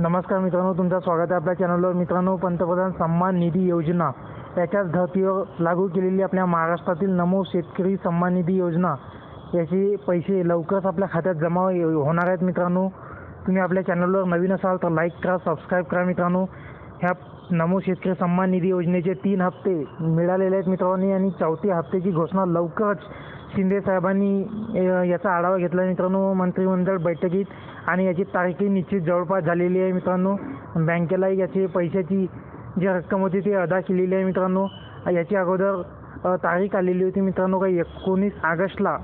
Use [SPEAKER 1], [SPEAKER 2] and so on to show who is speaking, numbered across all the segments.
[SPEAKER 1] नमस्कार मित्रांनो तुमचं स्वागत आहे आपल्या चॅनलवर मित्रांनो पंतप्रधान सन्मान निधी योजना याच्याच धर्तीवर लागू केलेली आपल्या महाराष्ट्रातील नमो शेतकरी सन्मान निधी योजना. याचे पैसे लवकरच आपल्या खात्यात जमा होणार आहेत मित्रांनो. तुम्ही आपल्या चॅनलवर नवीन असाल तर लाईक करा सबस्क्राईब करा मित्रांनो. ह्या नमो शेतकरी सन्मान निधी योजनेचे तीन हप्ते मिळालेले आहेत मित्रांनो आणि चौथ्या हप्त्याची घोषणा लवकरच शिंदे साहेबांनी याचा आढावा घेतला. मित्रांनो मंत्रिमंडळ बैठकीत आणि याची तारीखही निश्चित जवळपास झालेली आहे मित्रांनो. बँकेलाही याची पैशाची जी रक्कम होती ती अदा केलेली आहे मित्रांनो. याची अगोदर तारीख आलेली होती मित्रांनो काही एकोणीस ऑगस्टला.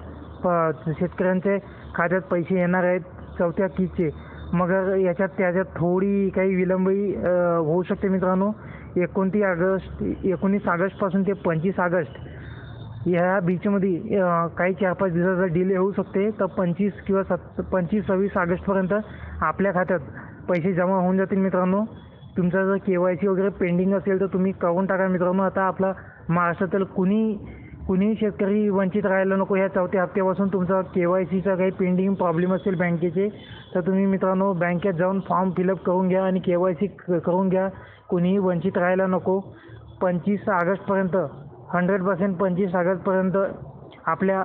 [SPEAKER 1] प- शेतकऱ्यांचे खात्यात पैसे येणार आहेत चौथ्या किचे मग याच्यात त्याच्यात थोडी काही विलंबही होऊ शकते मित्रांनो. एकोणतीस ऑगस्ट एकोणीस ऑगस्टपासून ते पंचवीस ऑगस्ट ह्या बीचमध्ये काही चार पाच दिवसाचा डिले होऊ शकते तर पंचवीस किंवा सत् पंचवीस सव्वीस ऑगस्टपर्यंत आपल्या खात्यात पैसे जमा होऊन जातील मित्रांनो. तुमचा जर के वाय सी वगैरे पेंडिंग असेल तर तुम्ही करून टाका मित्रांनो. आता आपला महाराष्ट्रातील कुणी कुणीही शेतकरी वंचित राहायला नको ह्या चौथ्या हप्त्यापासून तुमचा के वाय सीचा काही पेंडिंग प्रॉब्लेम असेल बँकेचे तर तुम्ही मित्रांनो बँकेत जाऊन फॉर्म फिलअप करून घ्या आणि के वाय सी करून घ्या. कुणीही वंचित राहायला नको. पंचवीस ऑगस्टपर्यंत हंड्रेड पर्सेंट पंचवीस ऑगस्टपर्यंत आपल्या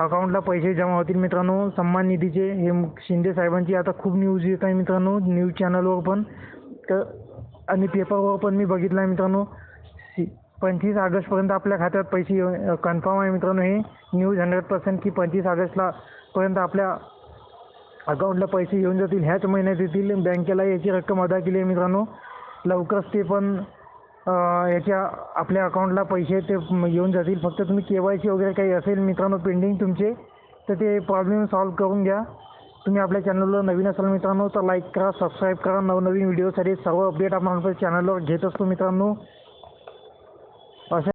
[SPEAKER 1] अकाउंटला पैसे जमा होतील. मित्रांनो सन्मान निधीचे हे शिंदे साहेबांची आता खूप न्यूज येत आहे मित्रांनो न्यूज चॅनलवर पण. तर आणि पेपरवर पण मी बघितलं आहे मित्रांनो सी पंचवीस ऑगस्टपर्यंत आपल्या खात्यात पैसे कन्फर्म आहे मित्रांनो हे. न्यूज हंड्रेड पर्सेंट की पंचवीस ऑगस्टला पर्यंत आपल्या अकाउंटला पैसे येऊन जातील. ह्याच महिन्यात येतील. बँकेला याची रक्कम अदा केली आहे मित्रांनो. लवकरच ते पण याच्या आपल्या अकाउंटला पैसे ते येऊन जातील. फक्त तुम्ही के वाय सी वगैरे काही असेल मित्रांनो पेंडिंग तुमचे तर ते प्रॉब्लेम सॉल्व करून घ्या. तुम्ही आपल्या चॅनलवर नवीन असाल मित्रांनो तर लाईक करा सबस्क्राईब करा. नवनवीन व्हिडिओसाठी सर्व अपडेट आपण आपल्या चॅनलवर घेत असतो मित्रांनो. अशा